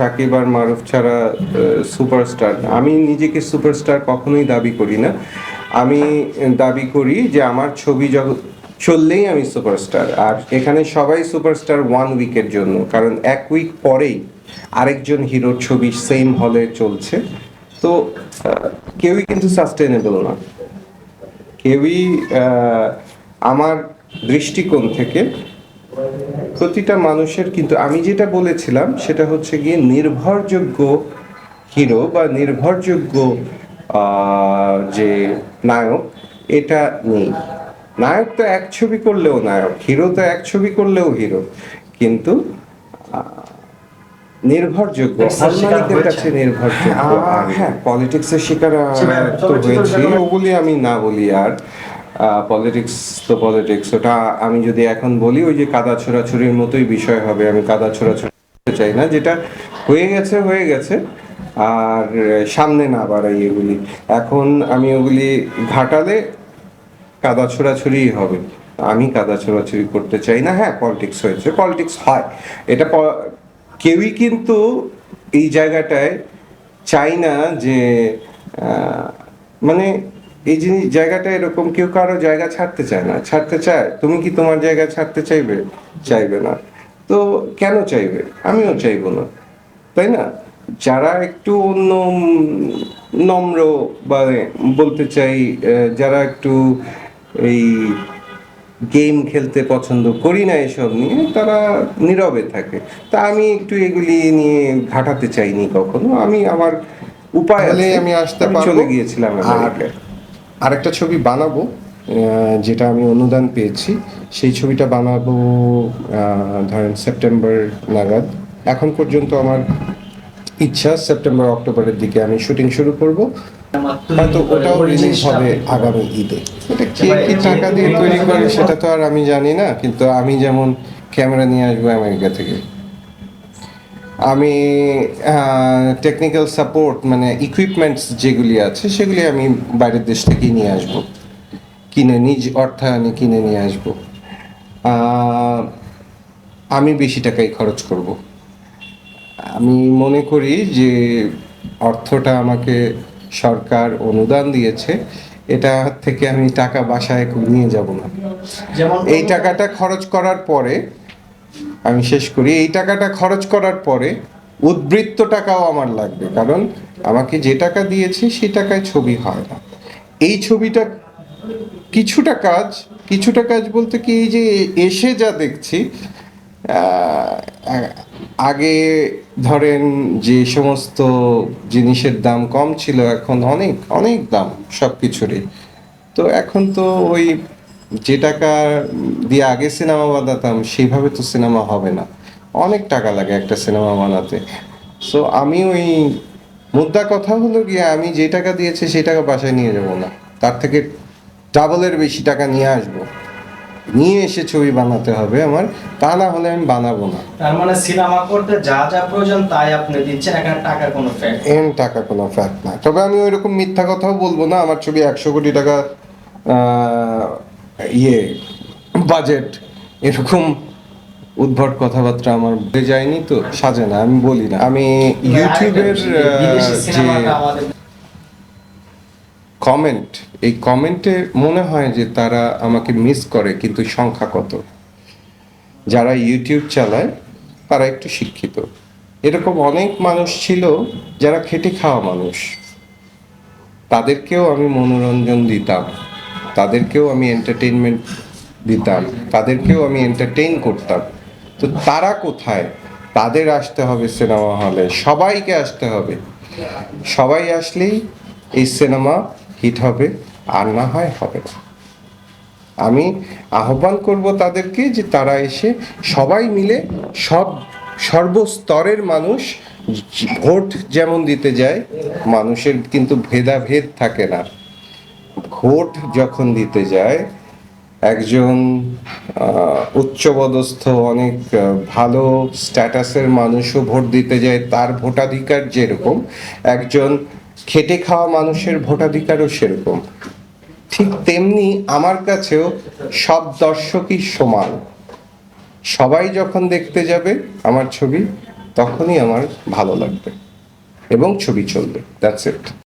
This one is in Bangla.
সাকিব আর মারুফ ছাড়া সুপারস্টার আমি নিজেকে সুপারস্টার কখনোই দাবি করি না। আমি দাবি করি যে আমার ছবি যখন চললেই আমি সুপারস্টার আর এখানে সবাই সুপারস্টার ওয়ান উইকের জন্য। কারণ এক উইক পরেই আরেকজন হিরোর ছবি সেম হলে চলছে। তো কেউই কিন্তু সাস্টেনেবল না। কেউই আমার দৃষ্টিকোণ থেকে প্রতিটা মানুষের কিন্তু আমি যেটা বলেছিলাম সেটা হচ্ছে গিয়ে নির্ভরযোগ্য হিরো বা নির্ভরযোগ্য যে নায়ক এটা নেই। নায়ক তো এক ছবি করলেও নায়ক হিরো তো এক ছবি করলেও হিরো। কিন্তু নির্ভরযোগ্য শিকার হলমালিকের কাছে নির্ভরযোগ্য। হ্যাঁ পলিটিক্সের শিকার আহ, জি তো হয়েছি। ওগুলি আমি না বলি আর। পলিটিক্স তো পলিটিক্স ওটা আমি যদি এখন বলি, ওই যে কাদা ছোড়াছুরির মতোই বিষয় হবে। আমি কাদা ছোড়াছুরি চাই না, যেটা হয়ে গেছে হয়ে গেছে। আর সামনে না বাড়াই এগুলি। এখন আমি ওগুলি ঘাটালে কাদা ছোড়াছুরি হবে। আমি কাদা ছোড়াছুরি করতে চাই না। হ্যাঁ পলিটিক্স হয়েছে। পলিটিক্স হয়। এটা কেউই কিন্তু এই জায়গাটায় চাই না যে মানে এই জিনিস জায়গাটা এরকম কেউ কারও জায়গা ছাড়তে চায় না। ছাড়তে চায় তুমি কি তোমার জায়গা ছাড়তে চাইবে? চাইবে না। তো কেন চাইবে? আমিও চাইব না। তাই না? যারা একটু অন্য নম্র বা বলতে চাই যারা একটু এই গেম খেলতে পছন্দ করি না এসব নিয়ে তারা নীরবে থাকে। তা আমি একটু এগুলি নিয়ে ঘাটাতে চাইনি কখনো। আমি আমার উপায় আমি আসতে চলে গিয়েছিলাম আমেরিকায়। আরেকটা ছবি বানাবো যেটা আমি অনুদান পেয়েছি। সেই ছবিটা বানাবো ধরেন সেপ্টেম্বর নাগাদ। এখন পর্যন্ত আমার ইচ্ছা সেপ্টেম্বর অক্টোবরের দিকে আমি শুটিং শুরু করব। হয়তো ওটাও রিলিজ হবে আগামী ঈদে। এটা কে কি টাকা দিয়ে তৈরি করে সেটা তো আর আমি জানি না কিন্তু আমি যেমন ক্যামেরা নিয়ে আসব আমেরিকা থেকে। আমি টেকনিক্যাল সাপোর্ট মানে ইকুইপমেন্টস যেগুলি আছে সেগুলি আমি বাইরের দেশ থেকেই নিয়ে আসব। কিনে নিজ অর্থায়নে কিনে নিয়ে আসব। আমি বেশি টাকাই খরচ করব। আমি মনে করি যে অর্থটা আমাকে সরকার অনুদান দিয়েছে এটা থেকে আমি টাকা বাসায় নিয়ে যাব না। যেমন এই টাকাটা খরচ করার পরে আমি শেষ করি। এই টাকাটা খরচ করার পরে উদ্বৃত্ত টাকাও আমার লাগবে, কারণ আমাকে যে টাকা দিয়েছে সেই টাকায় ছবি হয় না। এই ছবিটা কিছুটা কাজ কিছুটা কাজ বলতে কি এই যে এসে যা দেখছি আগে ধরেন যে সমস্ত জিনিসের দাম কম ছিল, এখন অনেক অনেক দাম সব কিছুরই তো এখন তো ওই যে টাকা দিয়ে আগে সিনেমা বানাতাম সেইভাবে তো সিনেমা হবে না। অনেক টাকা লাগে একটা সিনেমা বানাতে। সো আমি ওই মুদ্রা কথা হলো গিয়ে আমি যে টাকা দিয়েছি সেই টাকা বাসায় নিয়ে যাব না। তার থেকে ডাবলের বেশি টাকা নিয়ে আসব। নিয়ে এসে ছবি বানাতে হবে আমার তা না হলে আমি বানাবো না। তার মানে সিনেমা করতে যা যা প্রয়োজন তাই আপনি দিচ্ছেন। এখানে টাকার কোনো ফ্যাক্ট এন টাকা কোনো ফ্যাক্ট না। তবে আমি ওই রকম মিথ্যা কথাও বলব না। আমার ছবি একশো কোটি টাকা আহ, ইয়ে বাজেট এরকম উদ্ভট কথাবার্তা আমার বলে যায়নি তো সাজে না আমি বলি না। আমি ইউটিউবের যে কমেন্ট এই কমেন্টে মনে হয় যে তারা আমাকে মিস করে কিন্তু সংখ্যা কত? যারা ইউটিউব চালায় তারা একটু শিক্ষিত। এরকম অনেক মানুষ ছিল যারা খেটে খাওয়া মানুষ। তাদেরকেও আমি মনোরঞ্জন দিতাম। তাদেরকেও আমি এন্টারটেনমেন্ট দিতাম, তাদেরকেও আমি এন্টারটেইন করতাম। তো তারা কোথায়? তাদের আসতে হবে সিনেমা হলে সবাইকে আসতে হবে। সবাই আসলেই এই সিনেমা হিট হবে, আর না হয় হবে না। আমি আহ্বান করব তাদেরকে যে তারা এসে সবাই মিলে সব সর্বস্তরের মানুষ ভোট যেমন দিতে যায়, মানুষের কিন্তু ভেদাভেদ থাকে না। ভোট যখন দিতে যায়, একজন উচ্চপদস্থ, অনেক ভালো স্ট্যাটাসের মানুষও ভোট দিতে যায়, তার ভোটাধিকার যেরকম, একজন খেটে খাওয়া মানুষের ভোটাধিকারও সেরকম। ঠিক তেমনি আমার কাছেও সব দর্শকই সমান। সবাই যখন দেখতে যাবে আমার ছবি, তখনই আমার ভালো লাগবে এবং ছবি চলবে দ্যাটস ইট